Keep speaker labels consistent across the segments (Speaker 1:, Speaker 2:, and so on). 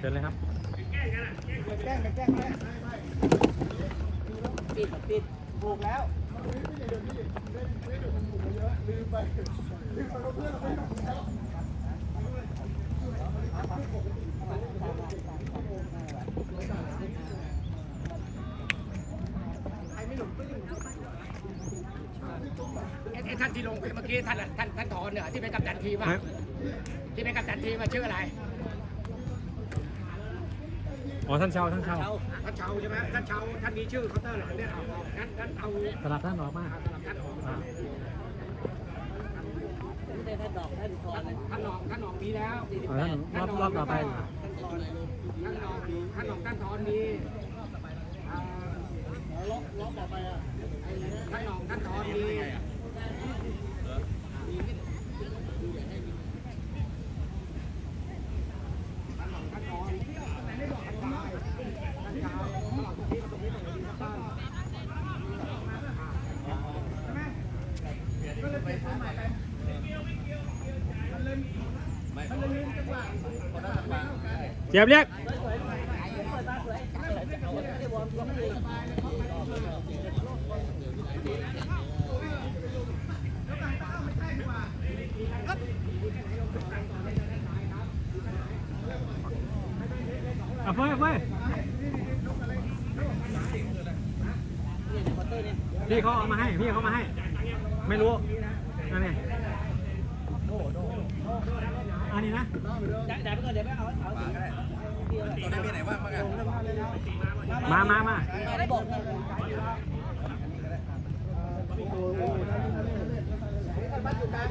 Speaker 1: เชิญเลยครับ
Speaker 2: แกล้งกันแกล้งเลยปิดปิดถูกแล้ว
Speaker 3: ไอ้ไอ้ท่านที่ลงไปเมื่อกี้ท่านท่านท่านถอนเนี่ยที่เป็นกัปตันทีมอะที่เป็นกัปตันทีมมาชื่ออะไร
Speaker 1: อ๋อท่านเชาท่านเชา
Speaker 3: ท่านเชาใช่ไหมท่านเชาท่านมีชื่อเคาน์เตอร์เหรอเนี่ยเอางั้นงั้นเอา
Speaker 1: สลับท่านออกมา
Speaker 3: สำหรับท่านออก
Speaker 1: อ่า
Speaker 2: ไม่ได้ท่านดอกท่านทอนเลย
Speaker 3: ท่านออกท่านออกมีแล้ว
Speaker 1: เอาท่านรอบรอบต่อไป
Speaker 3: ท่านออกท่านออกท่านถอนมีอ่า
Speaker 2: ล็อกล็อกต่อไปอะ
Speaker 3: ท่านออกท่านถอนมีท่านออกท่านถอนท่านชายท่านชายตลอดตรงนี้ตรงนี้ตรงนี้บ้าน
Speaker 1: เจี๊ยบเรียกเอาเฟ้ยเอาเฟ้ยพี่เขาเอามาให้ พี่เขามาให้ ไม่รู้ นั่นไง อันนี้นะ
Speaker 2: เดี๋ยวไปก่อนเดี๋ยวไปเอาเอา
Speaker 4: ตอนนี้มีไหนว่างบ้างอะ
Speaker 1: มามามา
Speaker 2: ได้บอก
Speaker 4: ท่านวัดอยู่กลาง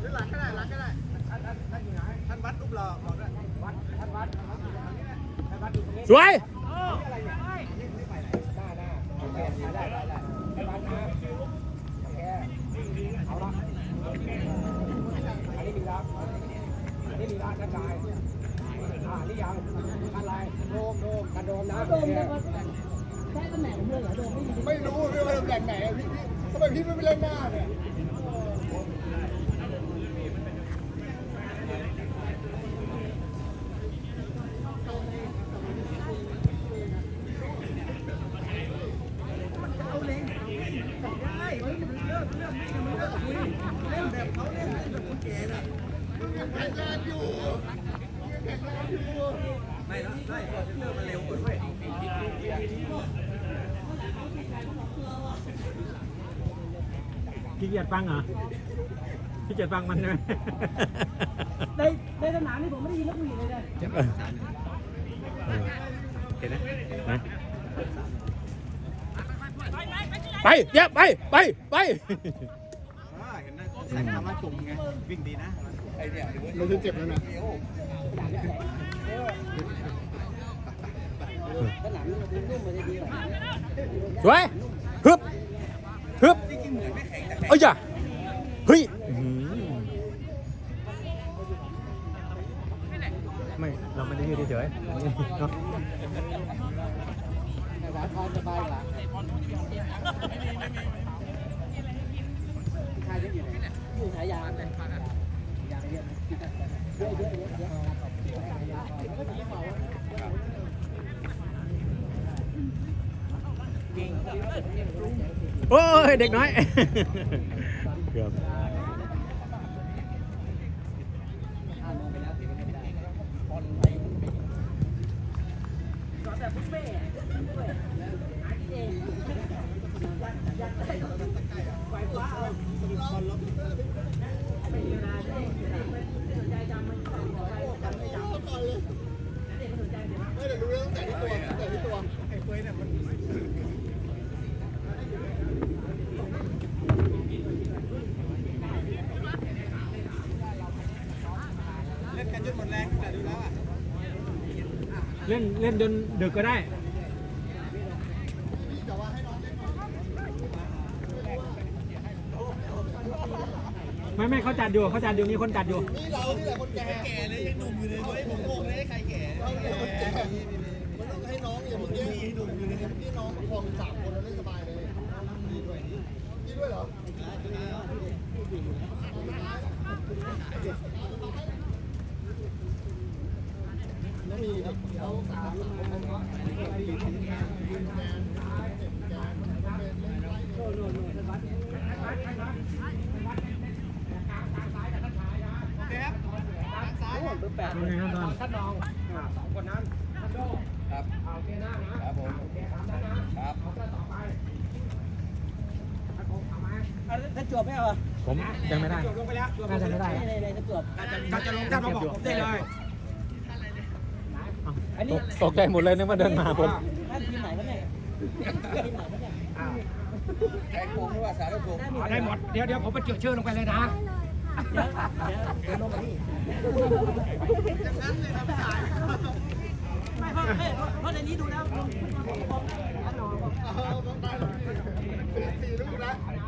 Speaker 4: หรือหลังก็ได้หลังก็ได้ท่านท่านอยู่ไหนท่านวัดรูปหล่อบอกด้วยวัดท่านวัดท่านวัดอยู่ตรงนี้
Speaker 1: สวย
Speaker 4: โอเคได้ได้ได้ท่านวัดนะโอเคเอาละอันนี้มีรับอั นี่มีลากระจายอ่านี่ยังอะไรโดมโดมกระโดมนะ
Speaker 2: โดมนะแค่ตำแหน่งเพื่อนเหรอโดมไม่มี
Speaker 4: ไม่รู้ไม่ว่าตำแหน่งไหนพี่ทำไมพี่ไม่ไปเล่นหน้าเนี่ย
Speaker 2: ได้เรื่องเรื่องไม่กันมันก็คุยเล่นแ
Speaker 5: บบเขา
Speaker 1: เล่นแบบคนแก่น่ะ ยจฟังเหรอขี้เกียจฟังมันใช่ไหม
Speaker 2: ในในสนามนี่ผมไม่ได้ยินนักวิ่งเลยนะ
Speaker 1: เห็นไหมนะไปเดี๋ยวไป ไป ไป
Speaker 4: เห็นนะ ใส่คำว่าจุ่มไงวิ่งดีนะไอเนี่ยเราจะเจ็บแล้วนะ
Speaker 2: สนามนี่มันนุ่มมาได้ดีกว่า
Speaker 1: สวยฮึบฮึบเอ้ยอย่าเฮ้ยอื้อหือไม่ เราไม่ได้ยืดเฉยๆ
Speaker 2: ฉายาเลยยาเยอะเยอะเยอะเยอะ
Speaker 1: โอ้ยเด็กน้อยเกือบ
Speaker 2: แต่พุ่งเป้ด้วยหาที่เองอยากอยากได้ไฟฟ้าเอาไม่มีเวลาได้ไม่สนใจจำมันก็จำไม่จำเด็กมันสนใจเดี๋ยว
Speaker 4: ไม่แต่รู้แล้วตั้งแต่ที่ตัวตั้งแต่ที่ตัวไอ้ เฟ้ยเนี่ยมันเล่นกันจนหมดแรงแต่ดูแล้วอะ
Speaker 1: เล่นเล่นจนดึกก็ได้ ไม่ไม่เขาจัดอยู่เขาจัดอยู่มีคนจัดอยู่
Speaker 4: นี่เรานี่แหละคนแก่ แก่เลยยังหนุ่มอยู่เลยเว้ยผมงงเลยใครแก่ เราเนี่ยคนแก่ น้องให้น้องอย่างเมื่อกี้ให้หนุ่มอยู่เลยเมื่อกี้น้องคลองสามคนเราเล่นสบายเลยดีด้วยดีด้วยเหรอแล้วมี
Speaker 2: เบอร์แปด
Speaker 1: เป็นไงครับตอน
Speaker 3: ท่านรองอ่าสอง
Speaker 2: ถ้าจวบไม่เอาอะ
Speaker 1: ผมยังไม่ได้
Speaker 3: จบลงไปแล้วจบล
Speaker 1: น่าง
Speaker 3: ไป
Speaker 1: จะไม่
Speaker 3: แล้ว
Speaker 1: ได้
Speaker 2: ในในถ้าจวบ
Speaker 3: ถ้าจะลงท่านมาบอกผมได้เลย
Speaker 2: อันนี้
Speaker 1: ตกใจหมดเลยนึกว่าเดินมาผม
Speaker 2: ท่านทีมไหนครับเนี่ยทีมไหนครับเนี่ย
Speaker 3: อ้าว
Speaker 5: แข่งผมหรือว่าสารสุข
Speaker 3: เอาได้หมด เดี๋ยวเดี๋ยวผมไปเจือชื่อลงไปเลยนะ
Speaker 2: เดี๋ยวเดี๋ยวเดี๋ยวลงมานี่ไม่เพราะไม่เพราะในนี้ดูแล้วลงท่านรอง
Speaker 1: อืม
Speaker 3: กันแสงแบ็คแบ็คขวากับผมได้ได้จะไม่ได้เสียหน้าไม่เอาเสียหน้า
Speaker 5: อ้อมไปอ้อมมาอย่างนั้น
Speaker 3: อ่ากันแสงอ่าแบ็คซ้ายนะกัดเ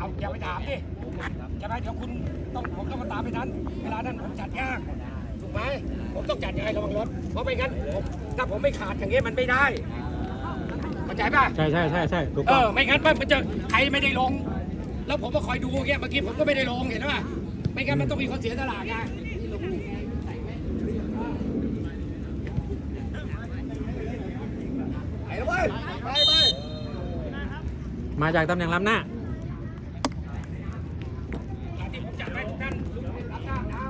Speaker 3: อาอย่าไปถามดิใช่ไหมเดี๋ยวคุณต้องผมต้องมาตามไปนั้น เวลานั้นผมจัดยากถูกไหมผมต้องจัดยังไงระวังรถเพราะไม่งั้นผมถ้าผมไม่ขาดอย่างเงี้ยมันไม่ได้ ใจป่ะ
Speaker 1: ใช่ใช่ใช่ใช่ถูก
Speaker 3: เอ
Speaker 1: ต้อง
Speaker 3: อไม่งั้นมันจะใครไม่ได้ลง แล้วผมก็คอยดูอย่างเงี้ยเมื่อกี้ผมก็ไม่ได้ลงเห็นป่ะไม่งั้นมันต้องมีคนเสียสละไง
Speaker 5: ไปเลยเว้ยไปไป
Speaker 1: มาจากตำแหน่งล้ำหน้า
Speaker 3: อย่างที่ผมจัดไว้ทุกท่านรับทราบนะ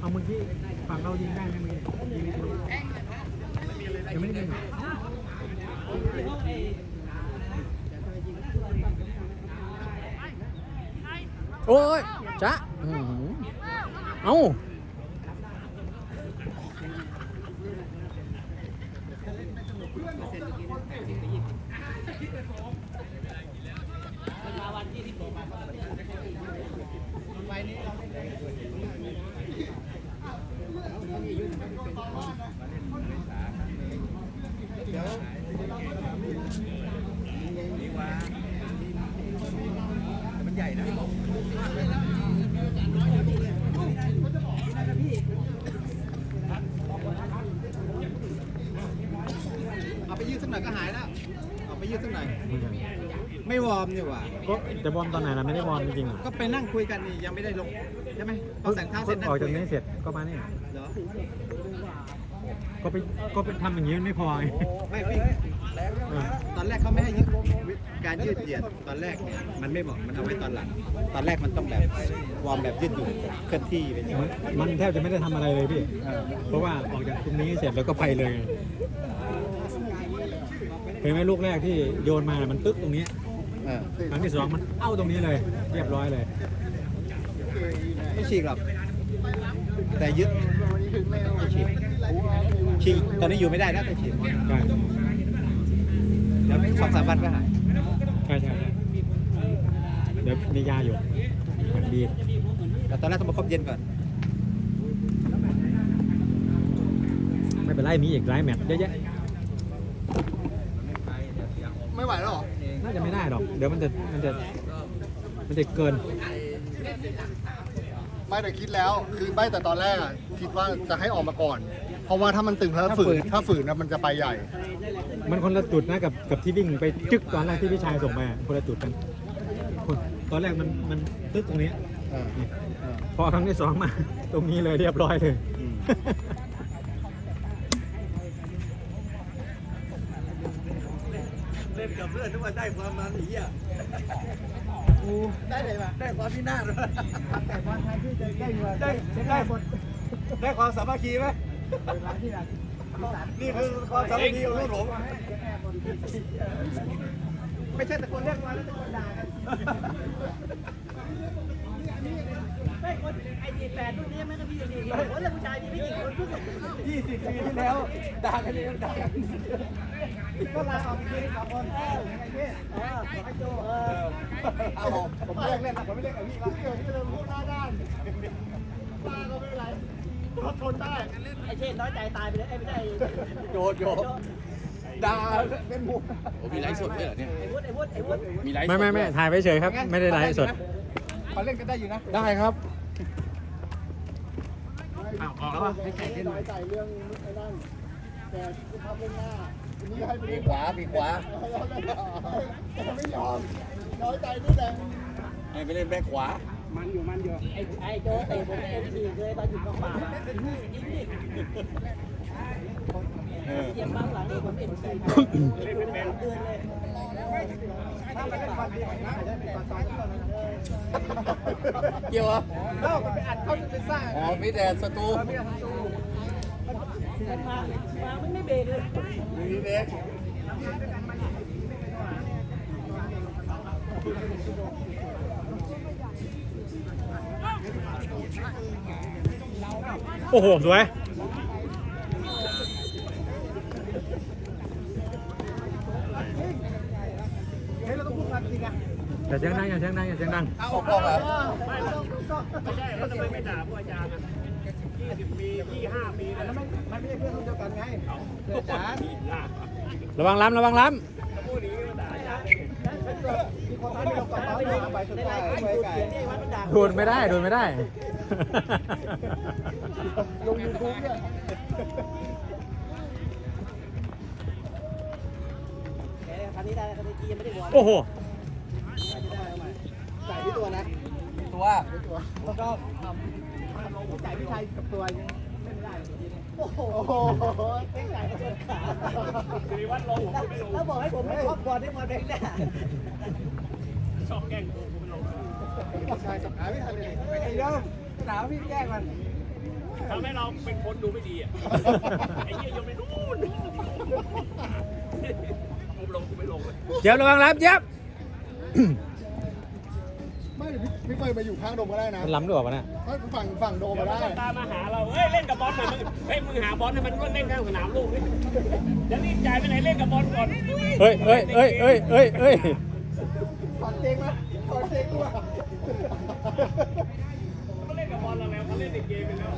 Speaker 1: เอาเมื่อกี้ฝั่งเรายิงได้ไหมเมื่อกี้ยิงไม่ถูกยังไม่ได้ยิงเหรอโอ้ยจ๊ะอื้อหือเอ้า
Speaker 5: ดีกว่าแต่มันใหญ่นะ
Speaker 4: เอาไปยืดสักหน่อยก็หายแล้ว เอาไปยื ดสักหน่อยไม่วอร์มนี่หว่า
Speaker 1: ก็จะบอลตอนไหนล่ะไม่ได้บอลจริงๆเหรอ
Speaker 4: ก็ไปนั่งคุยกันนี่ยังไม่ได้ลงใช่ไหมพอแต่งเท้าเสร็จนั่ง
Speaker 1: ออก
Speaker 4: คุ
Speaker 1: จาก
Speaker 4: ยกั
Speaker 1: นี้
Speaker 4: น
Speaker 1: เสร็จก็มาเนี่ย
Speaker 4: เหรอ
Speaker 1: ก็ไปก็ไปทำอย่างนี้มันไม่พอไง
Speaker 4: ไม่พี่
Speaker 1: เออ
Speaker 4: ตอนแรกเขาไม่ให้ยืดการยืดเหยียดตอนแรกเนี่ยมันไม่เหมาะมันเอาไว้ตอนหลัง ตอนแรกมันต้องแบบวอร์มแบบยืดหยุ่นเคลื่อนที่ไป
Speaker 1: มันมันแทบจะไม่ได้ทำอะไรเลยพี่ เพราะว่าออกจากตรงนี้เสร็จแล้วก็ไปเลยไงเห็นไหมลูกแรกที่โยนมามันตึ๊กตรงนี้
Speaker 4: เออ
Speaker 1: ครั้งที่สองมันเอ้าตรงนี้เลย เรียบร้อยเลย
Speaker 4: ไม่ฉีกหรอกแต่ยึดไม่ฉีกฉีกตอนนี้อยู่ไม่ได้แล้วแต่ฉีก
Speaker 1: ใช่
Speaker 4: เดี๋ยวสองสามวันก็หาย
Speaker 1: ใช่ใช่ใช่เดี๋ยวมียาอยู่มันดี
Speaker 4: แต่ตอนแรกต้องมาครบเย็นก่อน
Speaker 1: ไม่เป็นไรมีอีกหลายแมตช์เยอะแยะ
Speaker 5: ไม่ไหวแล้วหรอ
Speaker 1: น่าจะไม่ได้หรอก เดี๋ยวมันจะมันจะมันจะเกิน
Speaker 6: ไม่แต่คิดแล้วคือไม่แต่ตอนแรกอะคิดว่าจะให้ออกมาก่อน เพราะว่าถ้ามันตึงแล้ว
Speaker 1: ถ้า
Speaker 6: ฝื
Speaker 1: ฝื
Speaker 6: น
Speaker 1: น
Speaker 6: ถ้าฝืนนะมันจะไปใหญ่
Speaker 1: มันคนละจุดนะกับกับที่วิ่งไปจึ๊กตอนแรกที่พี่ชายส่งมาคนละจุดกันคนตอนแรกมันมันตึ๊กตรงนี้
Speaker 4: เออ
Speaker 1: นี่
Speaker 4: เออ
Speaker 1: พอครั้งที่สองมา ตรงนี้เลยเรียบร้อยเลย
Speaker 4: อืม
Speaker 5: เล่นกับเพื่อนทุกวันได้ความมันหนีอะได้เลยป่ะได้ความพินาศแต่ความไทยที่จะได้เงินได้ได้หมดได้ความสามัคคีไหมนี่คือความสามัคคีของลูกผม
Speaker 4: ไม่ใช่ตะโกนเรียกมาแล้วตะโกนด่ากัน
Speaker 2: ไม่คนไอ้ดีแปดรุ่นนี้ไม่ก็พี่ดีดีคนละผู้ชายดีไม่กี่คนทุกคน
Speaker 5: ยี่สิบปีที่แล้วด่ากันเองด่ากัน
Speaker 4: ก็ลาออกอีกทีสองคนไอ้พี่
Speaker 2: เออ
Speaker 4: ไอ้โจ
Speaker 2: เออ
Speaker 4: เอาผมผมไม่เล่นเล่นผมไม่เล่นกับพี่ล้ว
Speaker 6: เดี๋ยวนี้เราพูดหน้าด้านป้าก็ไม่เป็นไรราทนได้
Speaker 2: ไอ้เช่นน้อยใจตายไปเลยไอ้ไม่ใช่
Speaker 5: โยนโยนดาเป็นหมู
Speaker 7: โอ้มีไลฟ์สดด้วยเหรอเนี่ย
Speaker 2: ไอ้วุฒิไอ้วุฒิไอ้วุฒิ
Speaker 7: มีไลฟ์สด
Speaker 1: ไม่ไม่ไม่ถ่ายไว้เฉยครับ ไม่ได้ไลฟ์สด
Speaker 4: มาเล่นกันได้อยู่นะ
Speaker 5: ได้ครับา
Speaker 7: วออกแล้ววะให้แข่งเล่นห
Speaker 6: น้
Speaker 7: น่
Speaker 6: อ
Speaker 7: อยย
Speaker 6: ใจเรื่องไอ้นั่นแต่คุณทำเรื่องหน้าวันนี้ให้ไป
Speaker 5: ปี
Speaker 6: เล่น
Speaker 5: ขวาปีขวา
Speaker 6: ไม่ยอมน้อยใจนี่แหละ
Speaker 5: ให้ไปเล่นแบ็คขวา
Speaker 4: มันอยู่มันอยู่
Speaker 2: ไอ้ไอ้โจเตะผมเอ็มทีเลยตอนอยู่กองปราบอะยิงดิ
Speaker 5: เออ
Speaker 2: เยี่ยมบ้างหลังนี่ผมเอ็มทีเล่นเป็นเดือนเลย
Speaker 4: ถ้ามัน เล่นความดีของน้าจะเป็นความตายที่เรานะ
Speaker 5: เกี่ยวเหรอ
Speaker 4: เอ้ามันไปอัดเขาจะไปสร้าง
Speaker 5: อ๋อมีแต่ศัตรู
Speaker 2: มันมามามันไม่เบรกเลย
Speaker 5: มีเด็ก
Speaker 1: โอ้โหสวย
Speaker 4: เฮ้ยเราต้องพูดความจริงอะ
Speaker 1: อย่าเสียงดังอย่าเสียงดังอย่าเสียงดัง
Speaker 5: เอาออกเหรอ
Speaker 4: มันไม่มันไม่ใช่เพื่อนรุ่นเดียวกันไงเพื่อนจ๋า
Speaker 1: ระวังล้ำระวังล้
Speaker 4: มีคนท้ายมีลงกระเป๋า
Speaker 2: ไป
Speaker 4: ไป
Speaker 2: เล
Speaker 4: เลยยไปสุด
Speaker 2: ใน
Speaker 4: ท้า
Speaker 2: ไล
Speaker 4: ย
Speaker 2: น์
Speaker 4: ไป
Speaker 2: ดู
Speaker 4: ไก่
Speaker 2: เขียนไอ้วัดมันด่าำ
Speaker 1: โดนไม่ได้โดนไม่ได้
Speaker 4: ลงยูทูบเนี่ย
Speaker 2: แกคันนี้ได้คันนี้กียังไม่ได้หัว
Speaker 1: โอ้โห
Speaker 4: จ่ายที่ตัวนะ
Speaker 5: ตัว
Speaker 4: แล้วก็จ่ายพี่ชายกับตัวยังไม่ได้โอ้โห
Speaker 2: ไม่ไหลจนขาแล้วบอกให้ผมไม่ครอบบอลได้บอลเด็กเนี่ย
Speaker 6: ใช่สับหาไม่ทันเลย
Speaker 4: ไอ้เรื่องหนาวพี่แจ้งมัน
Speaker 8: ทำให้เราเป็นคนดูไม่ดีอะ ไอ้เหี้ยโยนไปนู่นกูลงกูไม่ลงเลย
Speaker 1: เจี๊ยบระวังล้ำเจี๊ยบ
Speaker 6: ไม่พี่พี่เฟยมาอยู่ข้างโดมก็ได้นะ
Speaker 1: มันล้ำด้วยวะเนี่ย
Speaker 6: ไม่ฝั่งฝั่งโดม
Speaker 8: เดี๋ยว
Speaker 6: มา
Speaker 8: มัน
Speaker 6: ได้
Speaker 8: จะตามมาหาเรา เฮ้ยเล่นกับบอลหน่อยมึงเฮ้ยมึงหาบอลให้มันเล่นข้างสนามลูกนี่จะรีบจ่ายไปไหนเล่นกับบอลก่อน
Speaker 1: เฮ้ยเฮ้ยเฮ้ยเฮ้ยเฮ้ยเฮ้ย
Speaker 4: ถอนเจงนะถอนเจงด้วย
Speaker 8: เขาเล่นกับบอลเราแล้วเขาเล่นในเกมไปแล้ว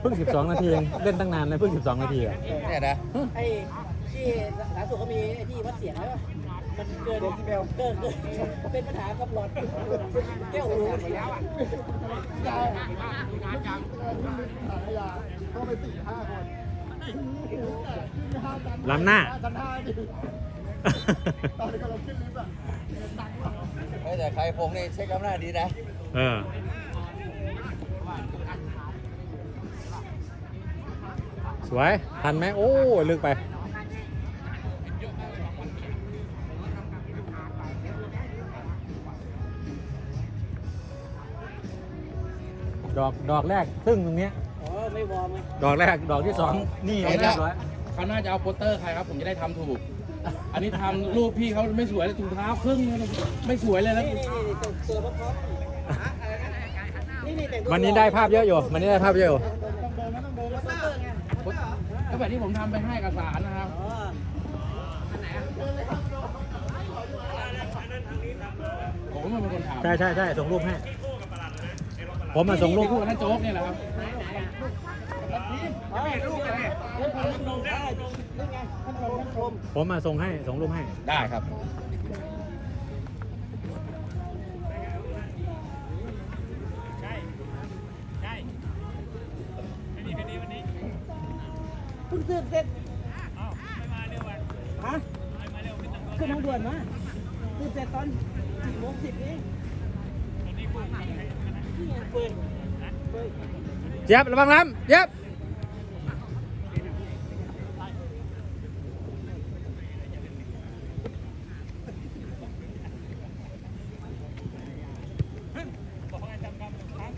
Speaker 1: เพิ่ง 12 นาทีเองเล่นตั้งนานเลยเพิ่ง 12 นาทีอะ
Speaker 5: เนี่ยนะ
Speaker 2: ไอ้ ที่สาธารณสุขเขามีไอ้ที่วัดเสียงไหมวะมันเกินเกินเกินเป็นปัญหากับหลอดแก้วหู
Speaker 6: ยาวถังขยะต้องไปสี่ห้าคน
Speaker 1: ล้ำหน้า
Speaker 6: ชั้นห้าดิตอนนี้กำลังขึ้นลิฟต์อะ
Speaker 5: เฮ้ยแต่ใครพงนี่เช็คอำนาจดีนะ
Speaker 1: เออสวย ทันไหมโอ้ยลึกไป ดอกดอกแรกซึ่งตรงเนี้ย
Speaker 2: อ๋อไม่วอร์มไง
Speaker 1: ดอกแรกดอกที่สองนี่
Speaker 7: เห็
Speaker 1: เรี
Speaker 7: น
Speaker 1: ย
Speaker 7: แล้ว
Speaker 1: บร้อย
Speaker 7: เขาน่าจะเอาโปสเตอร์ใครครับ ผมจะได้ทำถูก อันนี้ทำรูปพี่เขาไม่สวยเลยถุงเท้าครึ่งนึงไม่สวยเลยแล้ว
Speaker 2: นี่นี่นี่ตัวตัวพร้อมนี่นี่แต่งตัว
Speaker 1: วันนี้ได้ภาพเยอะอยู่วันนี้ได้ภาพเยอะอยู่
Speaker 7: ก็แบบที่ผมทำไปให้กับสารนะครับ
Speaker 2: อ๋อ
Speaker 7: ผมก็เป็นคนทำ
Speaker 1: ใช่ใช่ใช่ส่งรูปให้ ผมมาส่งรูป
Speaker 7: คู่กับท่านโจ๊กเนี่ยแหละครับ
Speaker 2: อ๋อเห็นรูปกันเนี่ยเล่นพัดลมได้นี่ไงพัดลมพัดลม
Speaker 1: ผมมาส่งให้ส่งรูปให้
Speaker 7: ได้ครับ
Speaker 8: ใช่ใช่ไม่ดีไม่ดีวันนี้
Speaker 2: เพิ่งซื้อเสร็จ
Speaker 8: เอ้าไม่มาเร็ววัน
Speaker 2: ฮะ
Speaker 8: ไม่มาเร็วไม่ต้อง
Speaker 2: ขึ้นทางด่วนมาซื้อเสร็จตอนสี่โมงสิบนี่ เฟิร์นเฟิร์น
Speaker 1: เจี๊ยบระวังล้ำเจี๊ยบ
Speaker 8: บอกว่าจำคำครั้ง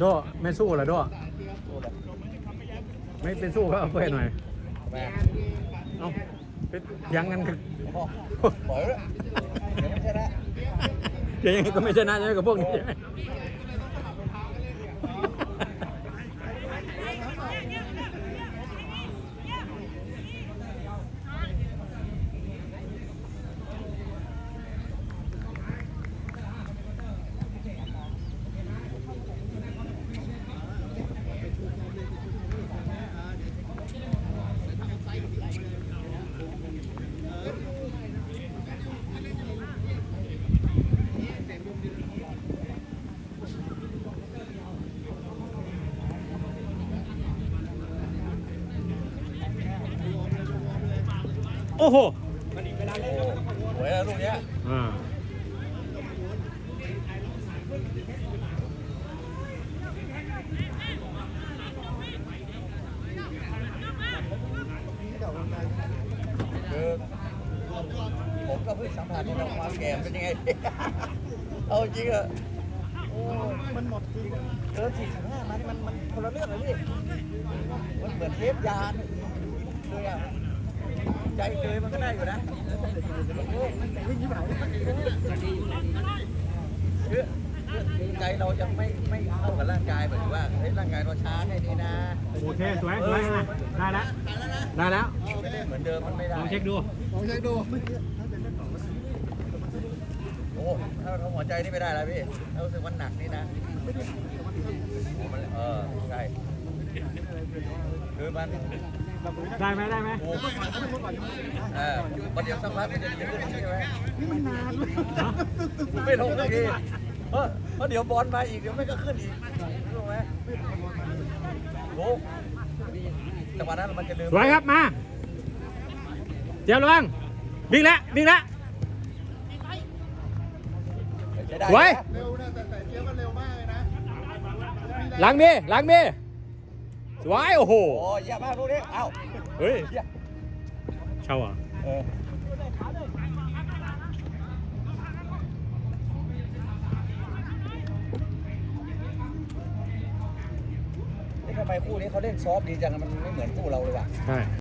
Speaker 1: โดไม่สู้เหรอโดไม่เป็นสู้เขาเอาไปหน่อย
Speaker 5: แม่
Speaker 1: เอ้าไปเถียังกัน
Speaker 5: ปล่อยเลยเดี๋ยวไม่ใช่ละ
Speaker 1: เดี๋ยวยังไงก็ไม่ชนะใช่ไหมกับพวกนี้ โอ้โห
Speaker 5: สวยแล้วลูกเนี้ย
Speaker 1: อ่า
Speaker 5: คือผมก็เพิ่งสัมผัสในความแก่เป็นยังไง เอาจริงอะโอ้มันหมดจริงเกินสี่สิบห้ามานี่มันมันคนละเรื่องเลยพี่มันเหมือนเทปยานเลยอะ ใจเคยมันก็ได้อยู่นะคือคือใจเรายังไม่ไม่เข้ากับร่างกายหมายถึงว่าเฮ้ยร่างกายเราช้าแค่นี้นะ
Speaker 1: โอเคสวยสวยอะได้แล้วได้แล้ว
Speaker 5: เหมือนเดิมมันไม่ได้
Speaker 1: ลองเช็คดู
Speaker 6: ลองเช็คดู
Speaker 5: โอ้ถ้าเราหัวใจนี่ไม่ได้แล้วพี่ถ้ารู้สึกมันหนักนี่นะโอ้มันเออใช่คือมัน
Speaker 1: ได้ไหมได้ไหม
Speaker 5: โอ้เออมันเดี๋ยวสักพักมันจะดีขึ้นใช่ไหม
Speaker 1: เนาะ
Speaker 5: ไม่ลงสักทีเพราะเพราะเดี๋ยวบอลมาอีกเดี๋ยวไม่ก็ขึ้นอีกรู้ไหมโอ้จังหวะนั้นมันจะลืม
Speaker 1: สวยครับมาเจียวระวังวิ่งแล้ววิ่งแล้ว
Speaker 5: ใช้ได้
Speaker 1: สวย
Speaker 6: เร็วนะแต่แต่เจี๊ยบมันเร็วมากเลยนะ
Speaker 1: หลังมีหลังมี สวยโอ้โห
Speaker 5: โอ้ยเยี่ยมมากลูกนี้เอ้า
Speaker 1: เฮ้ย
Speaker 5: เยี่ยม
Speaker 1: เช่าเหรอะ
Speaker 5: เออนี่ทำไมคู่นี้เขาเล่นซอฟต์ดีจังมันไม่เหมือนคู่เราเลยว่ะ
Speaker 1: ใช่